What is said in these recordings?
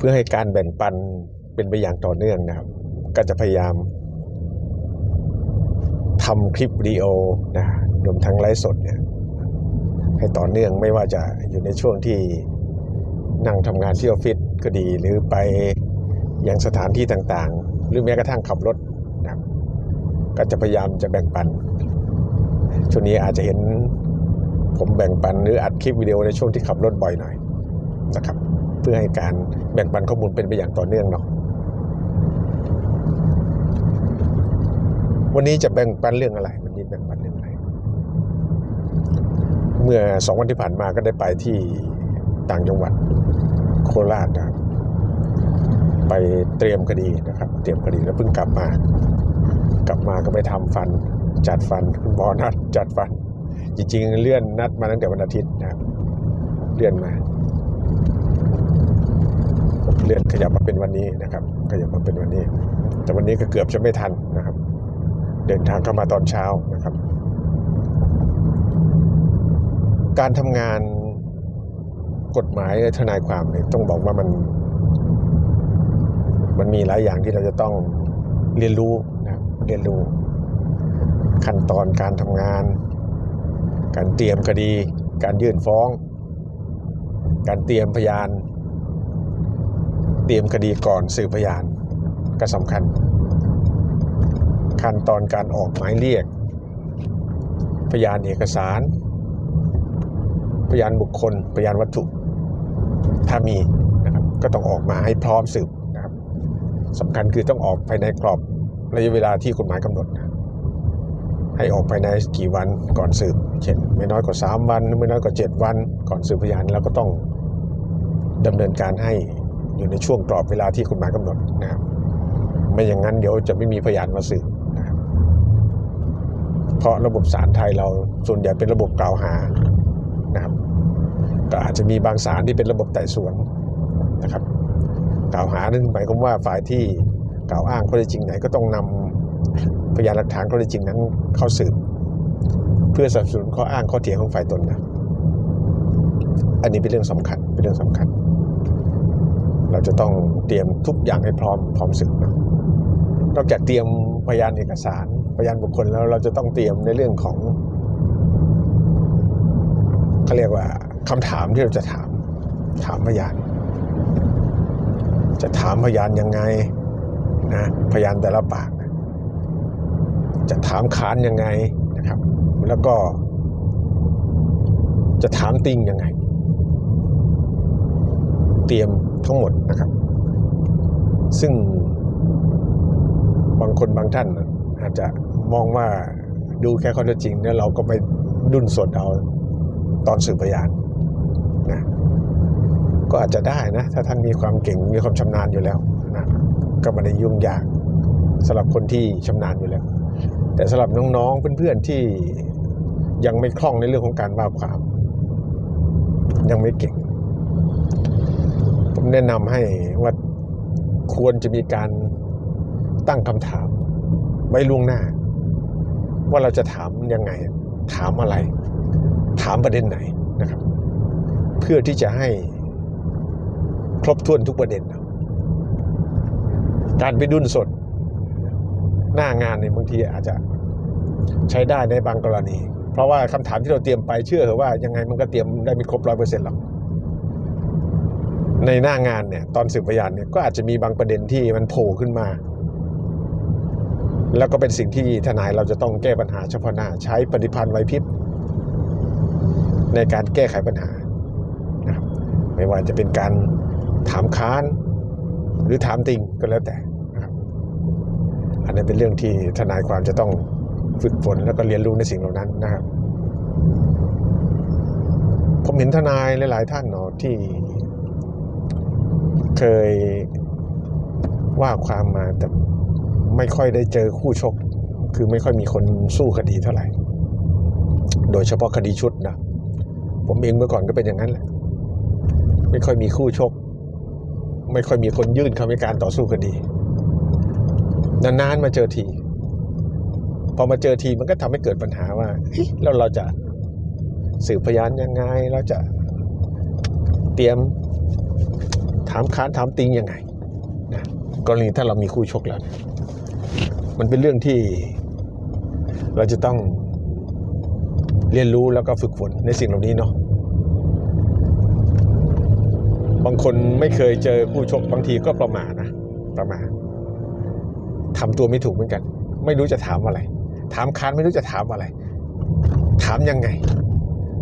เพื่อให้การแบ่งปันเป็นไปอย่างต่อเนื่องนะครับ ก็จะพยายามทำคลิปวิดีโอนะรวมทั้งไลฟ์สดเนี่ยให้ต่อเนื่องไม่ว่าจะอยู่ในช่วงที่นั่งทำงานที่ออฟฟิศก็ดี หรือไปยังสถานที่ต่างๆ หรือแม้กระทั่งขับรถนะครับก็จะพยายามจะแบ่งปัน ช่วงนี้อาจจะเห็นผมแบ่งปันหรืออัดคลิปวิดีโอในช่วงที่ขับรถบ่อยหน่อยนะครับ พื่อให้การแบ่งปันข้อมูลเป็นไปอย่างต่อเนื่องเนาะวันนี้จะแบ่งปันเรื่องอะไร วันนี้แบ่งปันเรื่องอะไร เมื่อสองวันที่ผ่านมาก็ได้ไปที่ต่างจังหวัดโคราชนะครับไปเตรียมคดีนะครับ เตรียมคดีแล้วเพิ่งกลับมา กลับมาก็ไปทำฟัน จัดฟันคุณหมอนัดจัดฟัน จริงๆ เลื่อนนัดมาตั้งแต่วันอาทิตย์นะครับ เลื่อนมา เลื่อนขยับมาเป็นวันนี้นะครับ ขยับมาเป็นวันนี้ แต่วันนี้ก็เกือบจะไม่ทันนะครับ เดินทางเข้ามาตอนเช้านะครับ การทำงานกฎหมายทนายความเนี่ยต้องบอกว่ามัน มันมีหลายอย่างที่เราจะต้องเรียนรู้นะครับเรียนรู้ ขั้นตอนการทำงาน การเตรียมคดี การยื่นฟ้อง การเตรียมพยาน ตรียมคดีก่อนสืบพยานก็สำคัญ ขั้นตอนการออกหมายเรียก พยานเอกสาร พยานบุคคล พยานวัตถุ ถ้ามีนะครับก็ต้องออกมาให้พร้อมสืบนะครับสำคัญคือต้องออกภายในกรอบระยะเวลาที่กฎหมายกำหนดนะให้ออกภายในกี่วันก่อนสืบ เช่นไม่น้อยกว่า 3 วัน ไม่น้อยกว่า 7 วัน ก่อนสืบพยานแล้วก็ต้องดำเนินการให้ อยู่ในช่วงกรอบเวลาที่กฎหมายกำหนดนะครับไม่อย่างนั้นเดี๋ยวจะไม่มีพยานมาสืบนะครับเพราะระบบศาลไทยเราส่วนใหญ่เป็นระบบกล่าวหานะครับก็อาจจะมีบางสารที่เป็นระบบไต่สวนนะครับ กล่าวหานั่นหมายความว่าฝ่ายที่กล่าวอ้างข้อเท็จจริงไหนก็ต้องนำพยานหลักฐานข้อเท็จจริงนั้นเข้าสืบ เพื่อสนับสนุนข้ออ้างข้อเถียงของฝ่ายตนนะอันนี้เป็นเรื่องสำคัญเป็นเรื่องสำคัญ เราจะต้องเตรียมทุกอย่างให้พร้อมพร้อมสืบนะนอกจากเตรียมพยานเอกสารพยานบุคคลแล้วเราจะต้องเตรียมในเรื่องของเขาเรียกว่าคำถามที่เราจะถามถามพยาน จะถามพยานยังไงนะพยานแต่ละปาก จะถามค้านยังไงนะครับ แล้วก็จะถามติงยังไง เตรียม ทั้งหมดนะครับ ซึ่งบางคนบางท่านอาจจะมองว่าดูแค่ข้อเท็จจริงแล้วเราก็ไปดุนสดเอาตอนสืบพยานนะก็อาจจะได้นะ ถ้าท่านมีความเก่งมีความชำนาญอยู่แล้วนะก็ไม่ได้ยุ่งยากสำหรับคนที่ชำนาญอยู่แล้ว แต่สำหรับน้องๆเพื่อนๆที่ยังไม่คล่องในเรื่องของการว่าความ ยังไม่เก่ง ผมแนะนำให้ว่าควรจะมีการตั้งคำถาม ไว้ล่วงหน้า ว่าเราจะถามยังไง ถามอะไร ถามประเด็นไหนนะครับ เพื่อที่จะให้ครบถ้วนทุกประเด็นนะการไปดุนสด หน้างานเนี่ยบางทีอาจจะใช้ได้ในบางกรณี เพราะว่าคำถามที่เราเตรียมไปเชื่อเถอะว่ายังไงมันก็เตรียมได้ไม่ครบร้อยเปอร์เซ็นต์หรอก ในหน้างานเนี่ยตอนสืบพยานเนี่ยก็อาจจะมีบางประเด็นที่มันโผล่ขึ้นมา แล้วก็เป็นสิ่งที่ทนายเราจะต้องแก้ปัญหาเฉพาะหน้าใช้ปฏิพันธ์ไวพริบในการแก้ไขปัญหานะครับไม่ว่าจะเป็นการถามค้านหรือถามติงก็แล้วแต่นะครับอันนี้เป็นเรื่องที่ทนายความจะต้องฝึกฝนแล้วก็เรียนรู้ในสิ่งเหล่านั้นนะครับ ผมเห็นทนายหลาย ๆ ท่านเนาะที่ เคยว่าความมาแต่ไม่ค่อยได้เจอคู่ชก คือไม่ค่อยมีคนสู้คดีเท่าไหร่ โดยเฉพาะคดีชุดนะผมเองเมื่อก่อนก็เป็นอย่างนั้นแหละไม่ค่อยมีคู่ชก ไม่ค่อยมีคนยื่นคำให้การต่อสู้คดี นานๆมาเจอที พอมาเจอทีมันก็ทำให้เกิดปัญหาว่าเฮ้ยแล้วเราจะสืบพยานยังไงเราจะเตรียม ถามค้านถามติงยังไงนะกรณีถ้าเรามีคู่ชกแล้วมันเป็นเรื่องที่เราจะต้องเรียนรู้แล้วก็ฝึกฝนในสิ่งเหล่านี้เนาะบางคนไม่เคยเจอคู่ชกบางทีก็ประมาทนะประมาททำตัวไม่ถูกเหมือนกัน ไม่รู้จะถามอะไร ถามค้านไม่รู้จะถามอะไร ถามยังไง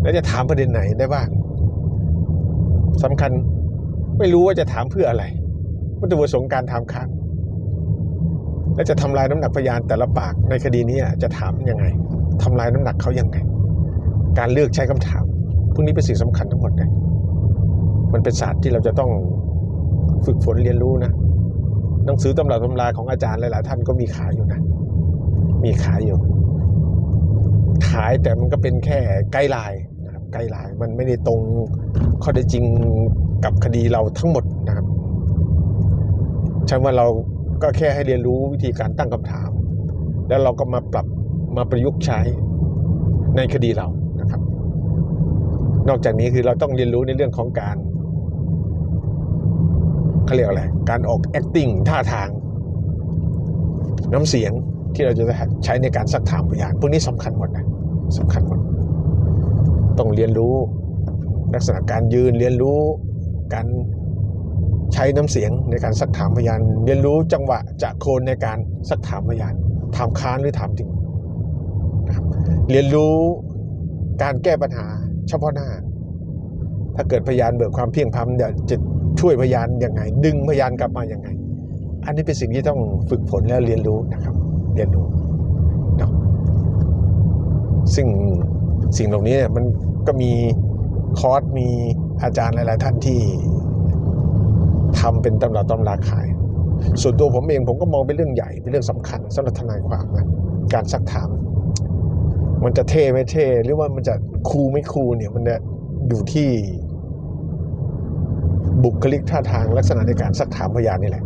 แล้วจะถามประเด็นไหนได้บ้างสำคัญ ไม่รู้ว่าจะถามเพื่ออะไรวัตถุประสงค์การถามค้านและจะทำลายน้ำหนักพยานแต่ละปากในคดีนี้จะถามยังไงทำลายน้ำหนักเขายังไง การเลือกใช้คำถามพวกนี้เป็นสิ่งสำคัญทั้งหมดเลยมันเป็นศาสตร์ที่เราจะต้องฝึกฝนเรียนรู้นะหนังสือตำราตำราของอาจารย์หลาย ๆ ท่านก็มีขายอยู่นะ มีขายอยู่ ขายแต่มันก็เป็นแค่ไกด์ไลน์ ไกด์ไลน์มันไม่ได้ตรงข้อเท็จจริงกับคดีเราทั้งหมดนะครับ ฉันว่าเราก็แค่ให้เรียนรู้วิธีการตั้งคำถาม แล้วเราก็มาปรับมาประยุกต์ใช้ในคดีเรานะครับ นอกจากนี้คือเราต้องเรียนรู้ในเรื่องของการเขาเรียกอะไร การออก acting ท่าทาง น้ำเสียงที่เราจะใช้ในการซักถามพยานพวกนี้สำคัญหมดนะสำคัญหมด ต้องเรียนรู้ ลักษณะการยืนเรียนรู้การใช้น้ำเสียงในการซักถามพยาน เรียนรู้จังหวะจะโคนในการซักถามพยานถามค้านหรือถามจริงนะครับเรียนรู้การแก้ปัญหาเฉพาะหน้า ถ้าเกิดพยานเบิกความเพียงพำเนี่ยจะช่วยพยานยังไง ดึงพยานกลับมาอยังไง อันนี้เป็นสิ่งที่ต้องฝึกฝนและเรียนรู้นะครับ เรียนรู้เนาะซึ่ง สิ่งเหล่านี้เนี่ยมันก็มีคอร์สมีอาจารย์หลาย ๆ ท่านที่ทำเป็นตำราตำราขาย ส่วนตัวผมเองผมก็มองเป็นเรื่องใหญ่เป็นเรื่องสำคัญสำหรับทนายความนะการซักถาม มันจะเท่ไม่เท่หรือว่ามันจะคูไม่คูเนี่ยมันจะอยู่ที่บุคลิกท่าทางลักษณะในการซักถามพยานนี่แหละ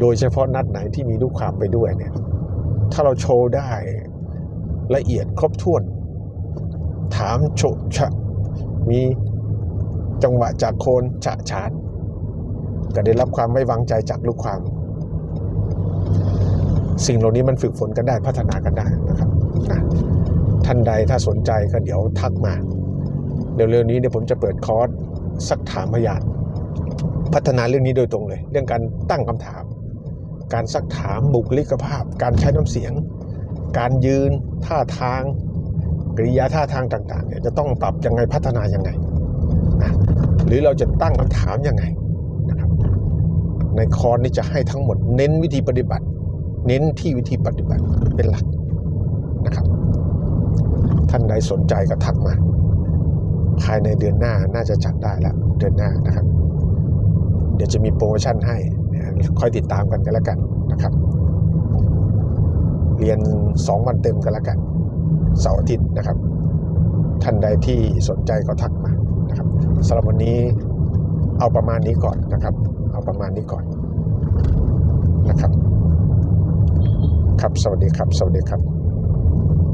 โดยเฉพาะนัดไหนที่มีลูกความไปด้วยเนี่ย ถ้าเราโชว์ได้ ละเอียดครบถ้วน ถามโฉะฉะมีจังหวะจากโคนฉะฉานก็ได้รับความไว้วางใจจากลูกความ สิ่งเหล่านี้มันฝึกฝนกันได้พัฒนากันได้นะครับนะท่านใดถ้าสนใจก็เดี๋ยวทักมาเร็วๆนี้เดี๋ยวผมจะเปิดคอร์สสักถามพยานพัฒนาเรื่องนี้โดยตรงเลย เรื่องการตั้งคำถาม การซักถามบุคลิกภาพ การใช้น้ำเสียง การยืน ท่าทางกริยาท่าทางต่างๆเนี่ยจะต้องปรับยังไงพัฒนายังไงนะหรือเราจะตั้งคำถามยังไงนะครับในคอร์สนี้จะให้ทั้งหมดเน้นวิธีปฏิบัติ เน้นที่วิธีปฏิบัติเป็นหลักนะครับ ท่านใดสนใจก็ทักมา ภายในเดือนหน้าน่าจะจัดได้แล้วเดือนหน้านะครับ เดี๋ยวจะมีโปรโมชั่นให้คอยติดตามกันกันแล้วกันนะครับ เรียน 2 วันเต็มกันละกันเสาร์อาทิตย์นะครับ ท่านใดที่สนใจก็ทักมานะครับสำหรับวันนี้เอาประมาณนี้ก่อนนะครับ เอาประมาณนี้ก่อนนะครับ ครับสวัสดีครับ สวัสดีครับ